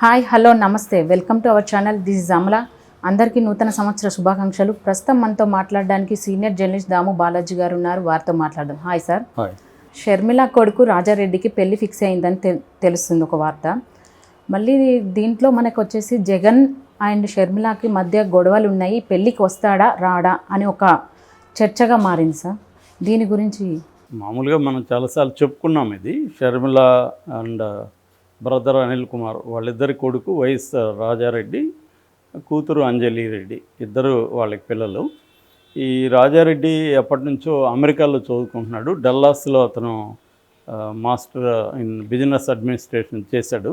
Hi hello నమస్తే. Welcome to our channel. This is Amala. అందరికీ నూతన సంవత్సర శుభాకాంక్షలు. ప్రస్తుతం మనతో మాట్లాడడానికి సీనియర్ జర్నలిస్ట్ దాము బాలాజీ గారు ఉన్నారు. వారితో మాట్లాడదాం. Hi sir. షర్మిల కొడుకు రాజారెడ్డికి పెళ్ళి ఫిక్స్ అయిందని తెలుస్తుంది ఒక వార్త. మళ్ళీ దీంట్లో మనకు వచ్చేసి జగన్ అండ్ షర్మిలకి మధ్య గొడవలు ఉన్నాయి. పెళ్ళికి వస్తాడా రాడా అని ఒక చర్చగా మారింది సార్. దీని గురించి మామూలుగా మనం చాలాసార్లు చెప్పుకున్నాం ఇది. షర్మిల అండ్ బ్రదర్ అనిల్ కుమార్ వాళ్ళిద్దరి కొడుకు వైఎస్ రాజారెడ్డి కూతురు అంజలి రెడ్డి ఇద్దరు వాళ్ళకి పిల్లలు. ఈ రాజారెడ్డి ఎప్పటి నుంచో అమెరికాలో చదువుకుంటున్నాడు. డల్లాస్లో అతను మాస్టర్ ఇన్ బిజినెస్ అడ్మినిస్ట్రేషన్ చేశాడు.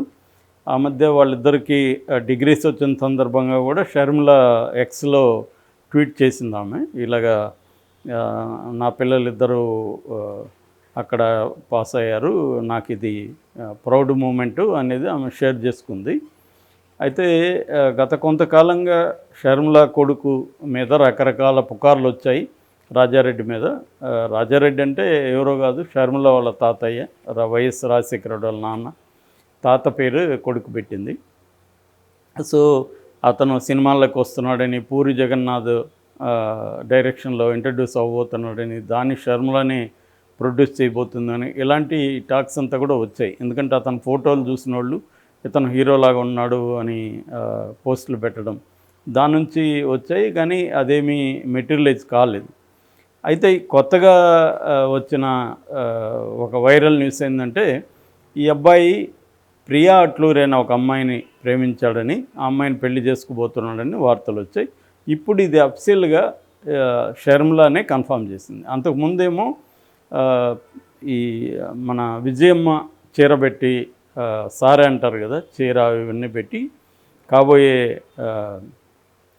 ఆ మధ్య వాళ్ళిద్దరికి డిగ్రీస్ వచ్చిన సందర్భంగా కూడా షర్మిల ఎక్స్లో ట్వీట్ చేసింది ఆమె. ఇలాగా నా పిల్లలిద్దరూ అక్కడ పాస్ అయ్యారు. నాకు ఇది ప్రౌడ్ మూమెంట్ అనేది ఆమె షేర్ చేసుకుంది. అయితే గత కొంతకాలంగా షర్మిల కొడుకు మీద రకరకాల పుకార్లు వచ్చాయి రాజారెడ్డి మీద. రాజారెడ్డి అంటే ఎవరో కాదు షర్మిల వాళ్ళ తాతయ్య వైఎస్ రాజశేఖర వాళ్ళ నాన్న. తాత పేరు కొడుకు పెట్టింది. సో అతను సినిమాల్లోకి వస్తున్నాడని పూరి జగన్నాథ్ డైరెక్షన్లో ఇంట్రడ్యూస్ అవ్వబోతున్నాడని దాని షర్మిలని ప్రొడ్యూస్ చేయబోతుందని. ఇలాంటి టాక్స్ అంతా కూడా వచ్చాయి. ఎందుకంటే అతను ఫోటోలు చూసిన వాళ్ళు ఇతను హీరోలాగా ఉన్నాడు అని పోస్టులు పెట్టడం దాని నుంచి వచ్చాయి. కానీ అదేమీ మెటీరియలైజ్ కాలేదు. అయితే కొత్తగా వచ్చిన ఒక వైరల్ న్యూస్ ఏంటంటే ఈ అబ్బాయి ప్రియా అట్లూరి అనే ఒక అమ్మాయిని ప్రేమించాడని ఆ అమ్మాయిని పెళ్ళి చేసుకుపోతున్నాడని వార్తలు వచ్చాయి. ఇప్పుడు ఇది అఫ్సిల్గా షర్మిలానే కన్ఫర్మ్ చేసింది. అంతకుముందేమో ఈ మన విజయమ్మ చీర పెట్టి సారే అంటారు కదా చీర ఇవన్నీ పెట్టి కాబోయే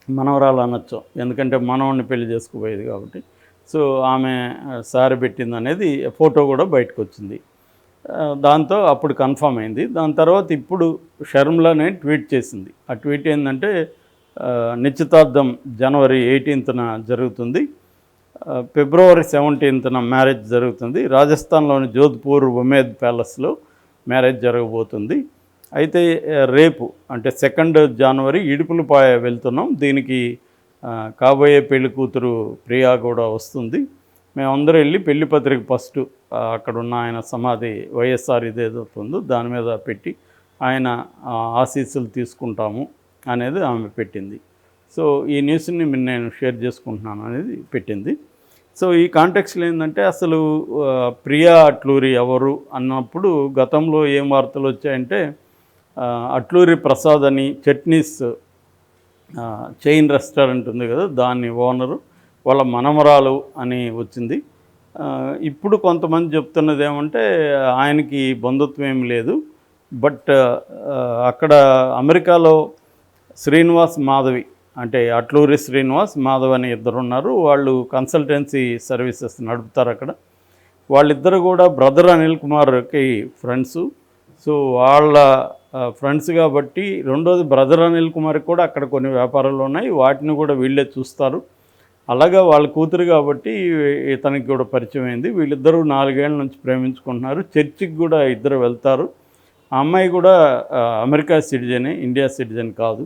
మనవరాలు అనొచ్చు. ఎందుకంటే మనవాణ్ణి పెళ్ళి చేసుకుపోయేది కాబట్టి. సో ఆమె సారీ పెట్టింది అనేది ఫోటో కూడా బయటకు వచ్చింది దాంతో అప్పుడు కన్ఫర్మ్ అయింది. దాని తర్వాత ఇప్పుడు షర్మిలానే ట్వీట్ చేసింది. ఆ ట్వీట్ ఏంటంటే నిశ్చితార్థం జనవరి ఎయిటీన్త్న జరుగుతుంది. ఫిబ్రవరి సెవెంటీన్త్న మ్యారేజ్ జరుగుతుంది. రాజస్థాన్లోని జోధ్పూర్ ఉమేద్ ప్యాలెస్లో మ్యారేజ్ జరగబోతుంది. అయితే రేపు అంటే సెకండ్ జనవరి ఇడుపులపాయ వెళ్తున్నాం. దీనికి కాబోయే పెళ్ళి కూతురు ప్రియా కూడా వస్తుంది. మేమందరూ వెళ్ళి పెళ్ళి పత్రిక ఫస్ట్ అక్కడున్న ఆయన సమాధి వైఎస్ఆర్ ఇదేదవుతుందో దాని మీద పెట్టి ఆయన ఆశీస్సులు తీసుకుంటాము అనేది ఆమె పెట్టింది. సో ఈ న్యూస్ని నేను షేర్ చేసుకుంటున్నాను అనేది పెట్టింది. సో ఈ కాంటెక్స్లో ఏంటంటే అసలు ప్రియా అట్లూరి ఎవరు అన్నప్పుడు గతంలో ఏం వార్తలు వచ్చాయంటే అట్లూరి ప్రసాద్ అని చట్నీస్ చైన్ రెస్టారెంట్ ఉంది కదా దాని ఓనరు వాళ్ళ మనమరాలు అని వచ్చింది. ఇప్పుడు కొంతమంది చెప్తున్నది ఏమంటే ఆయనకి బంధుత్వం ఏం లేదు. బట్ అక్కడ అమెరికాలో శ్రీనివాస్ మాధవి అంటే అట్లూరి శ్రీనివాస్ మాధవ్ అని ఇద్దరు ఉన్నారు. వాళ్ళు కన్సల్టెన్సీ సర్వీసెస్ నడుపుతారు అక్కడ. వాళ్ళిద్దరు కూడా బ్రదర్ అనిల్ కుమార్కి ఫ్రెండ్స్ సో వాళ్ళ ఫ్రెండ్స్ కాబట్టి రెండోది బ్రదర్ అనిల్ కుమార్కి కూడా అక్కడ కొన్ని వ్యాపారాలు ఉన్నాయి. వాటిని కూడా వీళ్ళే చూస్తారు. అలాగా వాళ్ళ కూతురు కాబట్టి ఇతనికి కూడా పరిచయం అయింది. వీళ్ళిద్దరూ నాలుగేళ్ళ నుంచి ప్రేమించుకుంటున్నారు. చర్చికి కూడా ఇద్దరు వెళ్తారు. ఆ అమ్మాయి కూడా అమెరికా సిటిజనే ఇండియా సిటిజన్ కాదు.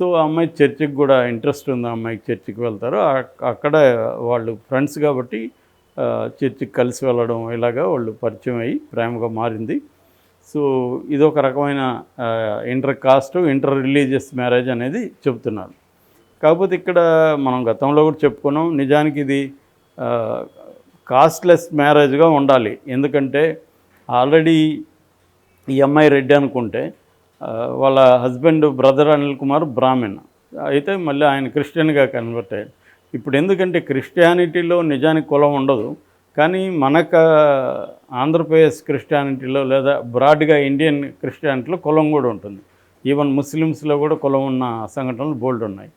సో ఆ అమ్మాయి చర్చికి కూడా ఇంట్రెస్ట్ ఉంది ఆ అమ్మాయికి చర్చికి వెళ్తారు. అక్కడ వాళ్ళు ఫ్రెండ్స్ కాబట్టి చర్చికి కలిసి వెళ్ళడం ఇలాగా వాళ్ళు పరిచయం అయ్యి ప్రేమగా మారింది. సో ఇది ఒక రకమైన inter caste inter religious marriage అనేది చెబుతున్నారు. కాకపోతే ఇక్కడ మనం గతంలో కూడా చెప్పుకున్నాం నిజానికి ఇది కాస్ట్లెస్ మ్యారేజ్గా ఉండాలి. ఎందుకంటే ఆల్రెడీ ఈ అమ్మాయి రెడ్డి అనుకుంటే వాళ్ళ హస్బెండ్ బ్రదర్ అనిల్ కుమార్ బ్రాహ్మణ్. అయితే మళ్ళీ ఆయన క్రిస్టియన్గా కన్వర్ట్ అయ్యాడు ఇప్పుడు ఎందుకంటే క్రిస్టియానిటీలో నిజానికి కులం ఉండదు. కానీ మనక ఆంధ్రప్రదేశ్ క్రిస్టియానిటీలో లేదా బ్రాడ్గా ఇండియన్ క్రిస్టియానిటీలో కులం కూడా ఉంటుంది. ఈవెన్ ముస్లిమ్స్లో కూడా కులం ఉన్న సంఘటనలు బోల్డ్ ఉన్నాయి.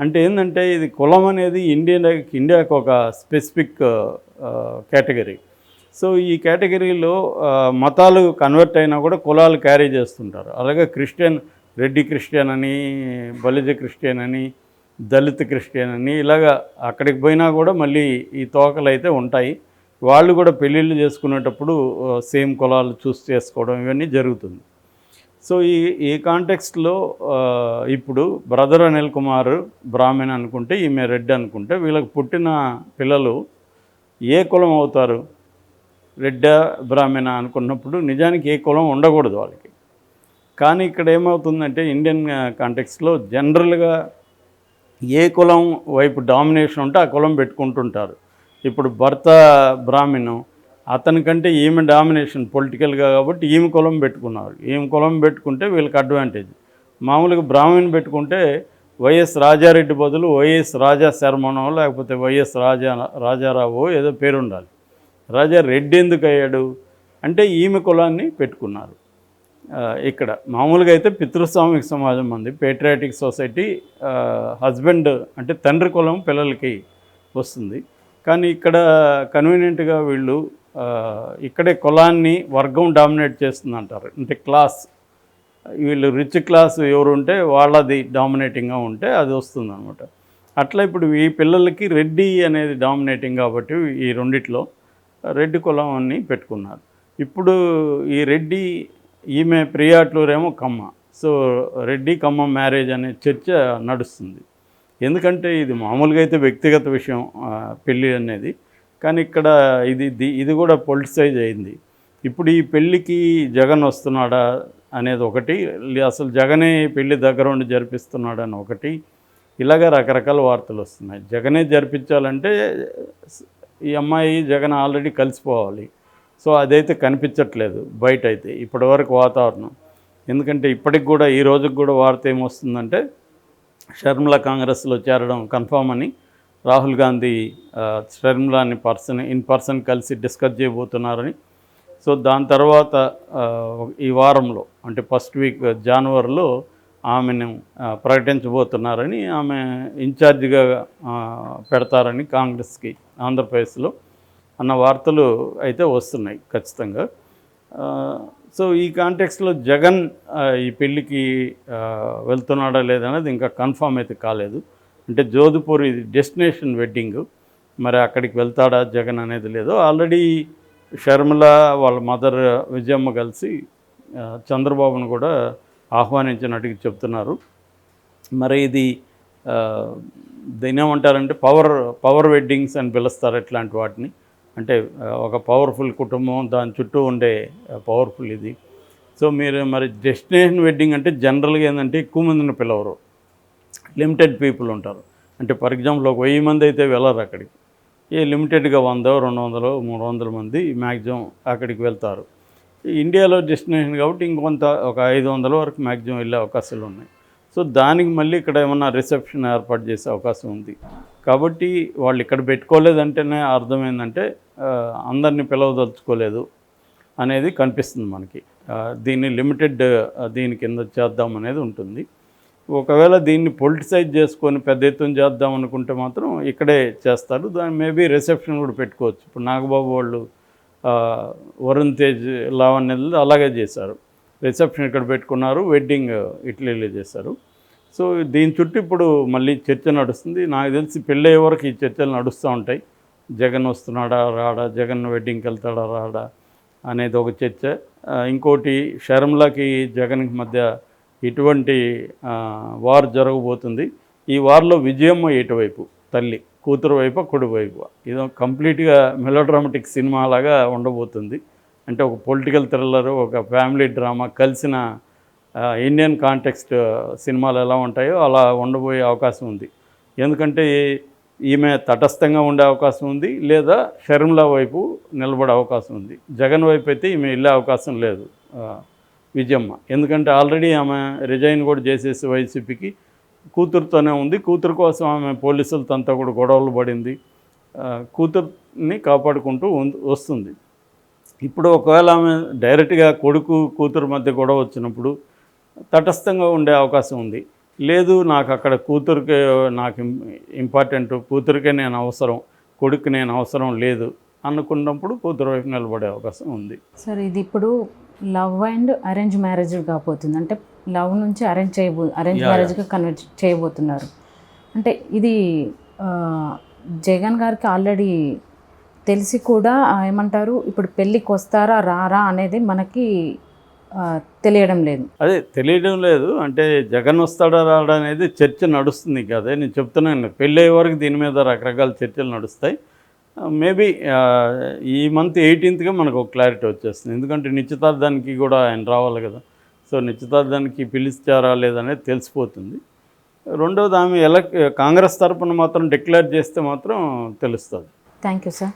అంటే ఏంటంటే ఇది కులం అనేది ఇండియన్ ఇండియాకు ఒక స్పెసిఫిక్ కేటగిరీ. సో ఈ కేటగిరీలో మతాలు కన్వర్ట్ అయినా కూడా కులాలు క్యారీ చేస్తుంటారు. అలాగే క్రిస్టియన్ రెడ్డి క్రిస్టియన్ అని బలిజ క్రిస్టియన్ అని దళిత్ క్రిస్టియన్ అని ఇలాగా అక్కడికి పోయినా కూడా మళ్ళీ ఈ తోకలు అయితే ఉంటాయి. వాళ్ళు కూడా పెళ్ళిళ్ళు చేసుకునేటప్పుడు సేమ్ కులాలు చూస్ చేసుకోవడం ఇవన్నీ జరుగుతుంది. సో ఈ ఈ కాంటెక్స్ట్లో ఇప్పుడు బ్రదర్ అనిల్ కుమార్ బ్రాహ్మణ్ అనుకుంటే ఈమె రెడ్డి అనుకుంటే వీళ్ళకి పుట్టిన పిల్లలు ఏ కులం అవుతారు? రెడ్డ బ్రాహ్మణ అనుకున్నప్పుడు నిజానికి ఏ కులం ఉండకూడదు వాళ్ళకి. కానీ ఇక్కడ ఏమవుతుందంటే ఇండియన్ కాంటెక్స్లో జనరల్గా ఏ కులం వైపు డామినేషన్ ఉంటే ఆ కులం పెట్టుకుంటుంటారు. ఇప్పుడు భర్త బ్రాహ్మణం అతనికంటే ఈమె డామినేషన్ పొలిటికల్గా కాబట్టి ఈమె కులం పెట్టుకున్నారు. ఈమె కులం పెట్టుకుంటే వీళ్ళకి అడ్వాంటేజ్ మామూలుగా బ్రాహ్మణ్ పెట్టుకుంటే వైఎస్ రాజారెడ్డి బదులు వైఎస్ రాజా శర్మనో లేకపోతే వైఎస్ రాజా రాజారావు ఏదో పేరు ఉండాలి రాజా రెడ్డి ఎందుకు అయ్యాడు? అంటే ఈమె కులాన్ని పెట్టుకున్నారు. ఇక్కడ మామూలుగా అయితే పితృస్వామిక సమాజం ఉంది. పేట్రియాటిక్ సొసైటీ హస్బెండ్ అంటే తండ్రి కులం పిల్లలకి వస్తుంది. కానీ ఇక్కడ కన్వీనియంట్గా వీళ్ళు ఇక్కడే కులాన్ని వర్గం డామినేట్ చేస్తుంది అంటారు అంటే క్లాస్ వీళ్ళు రిచ్ క్లాస్ ఎవరు ఉంటే వాళ్ళది డామినేటింగ్గా ఉంటే అది వస్తుంది అనమాట అట్లా ఇప్పుడు ఈ పిల్లలకి రెడ్డి అనేది డామినేటింగ్ కాబట్టి ఈ రెండిట్లో రెడ్డి కులం అని పెట్టుకున్నారు. ఇప్పుడు ఈ రెడ్డి ఈమె ప్రియాట్లూరేమో కమ్మ. సో రెడ్డి కమ్మ మ్యారేజ్ అనే చర్చ నడుస్తుంది. ఎందుకంటే ఇది మామూలుగా అయితే వ్యక్తిగత విషయం పెళ్ళి అనేది. కానీ ఇక్కడ ఇది ఇది- ఇది కూడా పొలిటిసైజ్ అయింది. ఇప్పుడు ఈ పెళ్ళికి జగన్ వస్తున్నాడా అనేది ఒకటి అసలు జగనే పెళ్ళి దగ్గర ఉండి జరిపిస్తున్నాడని ఒకటి. ఇలాగ రకరకాల వార్తలు వస్తున్నాయి. జగనే జరిపించాలంటే ఈ అమ్మాయి జగన్ ఆల్రెడీ కలిసిపోవాలి. సో అదైతే కనిపించట్లేదు బయట అయితే ఇప్పటివరకు వాతావరణం. ఎందుకంటే ఇప్పటికి కూడా ఈ రోజుకి కూడా వార్త ఏమొస్తుందంటే షర్మిల కాంగ్రెస్లో చేరడం కన్ఫామ్ అని రాహుల్ గాంధీ ఆ, షర్మిలాని పర్సన్ ఇన్ పర్సన్ కలిసి డిస్కస్ చేయబోతున్నారని. సో దాని తర్వాత ఈ వారంలో అంటే ఫస్ట్ వీక్ జనవరిలో ఆమెను ప్రకటించబోతున్నారని ఆమె ఇన్ఛార్జిగా పెడతారని కాంగ్రెస్కి ఆంధ్రప్రదేశ్లో అన్న వార్తలు అయితే వస్తున్నాయి ఖచ్చితంగా. సో ఈ కాంటెక్స్లో జగన్ ఈ పెళ్ళికి వెళ్తున్నాడా లేదనేది ఇంకా కన్ఫామ్ అయితే కాలేదు. అంటే జోధ్పూర్ ఇది డెస్టినేషన్ వెడ్డింగ్. మరి అక్కడికి వెళ్తాడా జగన్ అనేది లేదు ఆల్రెడీ షర్మిల వాళ్ళ మదర్ విజయమ్మ కలిసి చంద్రబాబును కూడా ఆహ్వానించినట్టుగా చెప్తున్నారు. మరి ఇది ఆ, ఏమంటారంటే పవర్ పవర్ వెడ్డింగ్స్ అని పిలుస్తారు ఇట్లాంటి వాటిని. అంటే ఒక పవర్ఫుల్ కుటుంబం దాని చుట్టూ ఉండే పవర్ఫుల్ ఇది. సో మీరు మరి డెస్టినేషన్ వెడ్డింగ్ అంటే జనరల్గా ఏంటంటే ఎక్కువ మందిని పిలవరు. లిమిటెడ్ పీపుల్ ఉంటారు. అంటే ఫర్ ఎగ్జాంపుల్ ఒక వెయ్యి మంది అయితే వెళ్ళరు అక్కడికి. ఏ లిమిటెడ్గా వందో రెండు వందలు మూడు వందల మంది మ్యాక్సిమం అక్కడికి వెళ్తారు. ఇండియాలో డెస్టినేషన్ కాబట్టి ఇంకొంత ఒక ఐదు వందల వరకు మ్యాక్సిమం వెళ్ళే అవకాశాలు ఉన్నాయి. సో దానికి మళ్ళీ ఇక్కడ ఏమన్నా రిసెప్షన్ ఏర్పాటు చేసే అవకాశం ఉంది. కాబట్టి వాళ్ళు ఇక్కడ పెట్టుకోలేదంటేనే అర్థమైందంటే అందరిని అందరినీ పిలవదలుచుకోలేదు అనేది కనిపిస్తుంది మనకి. దీన్ని లిమిటెడ్ దీని కింద చేద్దాం అనేది ఉంటుంది. ఒకవేళ దీన్ని పొలిటిసైజ్ చేసుకొని పెద్ద ఎత్తున చేద్దాం అనుకుంటే మాత్రం ఇక్కడే చేస్తారు. దాని మేబీ రిసెప్షన్ కూడా పెట్టుకోవచ్చు. ఇప్పుడు నాగబాబు వాళ్ళు వరుణ్ తేజ్ లావణ్యలు అలాగే చేశారు. రిసెప్షన్ ఇక్కడ పెట్టుకున్నారు వెడ్డింగ్ ఇటలీలో చేశారు. సో దీని చుట్టూ ఇప్పుడు మళ్ళీ చర్చ నడుస్తుంది. నాకు తెలిసి పెళ్ళయ్యే వరకు ఈ చర్చలు నడుస్తూ ఉంటాయి. జగన్ వస్తున్నాడా రాడా జగన్ వెడ్డింగ్కి వెళ్తాడా రాడా అనేది ఒక చర్చ. ఇంకోటి షర్మిలాకి జగన్కి మధ్య ఇటువంటి వార్ జరగబోతుంది. ఈ వార్లో విజయమ్మ ఎటువైపు? తల్లి. కూతురు వైపు కుడి వైపు. ఇది కంప్లీట్గా మెలోడ్రామాటిక్ సినిమా లాగా ఉండబోతుంది. అంటే ఒక పొలిటికల్ థ్రిల్లర్ ఒక ఫ్యామిలీ డ్రామా కలిసిన ఇండియన్ కాంటెక్స్ట్ సినిమాలు ఎలా ఉంటాయో అలా ఉండబోయే అవకాశం ఉంది. ఎందుకంటే ఈమె తటస్థంగా ఉండే అవకాశం ఉంది లేదా షర్మిల వైపు నిలబడే అవకాశం ఉంది. జగన్ వైపు అయితే ఈమె వెళ్ళే అవకాశం లేదు విజయమ్మ. ఎందుకంటే ఆల్రెడీ ఆమె రిజైన్ కూడా చేసేసి వైసీపీకి కూతురుతోనే ఉంది. కూతురు కోసం ఆమె పోలీసులతో కూడా గొడవలు పడింది. కూతుర్ని కాపాడుకుంటూ వస్తుంది. ఇప్పుడు ఒకవేళ ఆమె డైరెక్ట్గా కొడుకు కూతురు మధ్య గొడవ వచ్చినప్పుడు తటస్థంగా ఉండే అవకాశం ఉంది. లేదు నాకు అక్కడ కూతురికి నాకు ఇంపార్టెంట్ కూతురికే నేను అవసరం కొడుకు నేను అవసరం లేదు అనుకున్నప్పుడు కూతురు వైపు నిలబడే అవకాశం ఉంది. సార్ ఇది ఇప్పుడు లవ్ అండ్ అరేంజ్ మ్యారేజ్ కాబోతుంది. అంటే లవ్ నుంచి అరేంజ్ చేయబో అరేంజ్. మ్యారేజ్గా కన్వర్ట్ చేయబోతున్నారు. అంటే ఇది జగన్ గారికి ఆల్రెడీ తెలిసి కూడా ఏమంటారు ఇప్పుడు పెళ్ళికి వస్తారా రారా అనేది మనకి తెలియడం లేదు. అదే తెలియడం లేదు. అంటే జగన్ వస్తాడా రాడా అనేది చర్చ నడుస్తుంది. కదా నేను చెప్తున్నాను. పెళ్ళి అయ్యే వరకు దీని మీద రకరకాల చర్చలు నడుస్తాయి. Uh, మేబీ uh, ఈ మంత్ ఎయిటీన్త్గా మనకు ఒక క్లారిటీ వచ్చేస్తుంది. ఎందుకంటే నిశ్చితార్థానికి కూడా ఆయన రావాలి కదా. సో నిశ్చితార్థానికి పిలిచారా లేదనేది తెలిసిపోతుంది. రెండవది ఆమె ఎలక్ కాంగ్రెస్ తరపున మాత్రం డిక్లేర్ చేస్తే మాత్రం తెలుస్తుంది. Thank you sir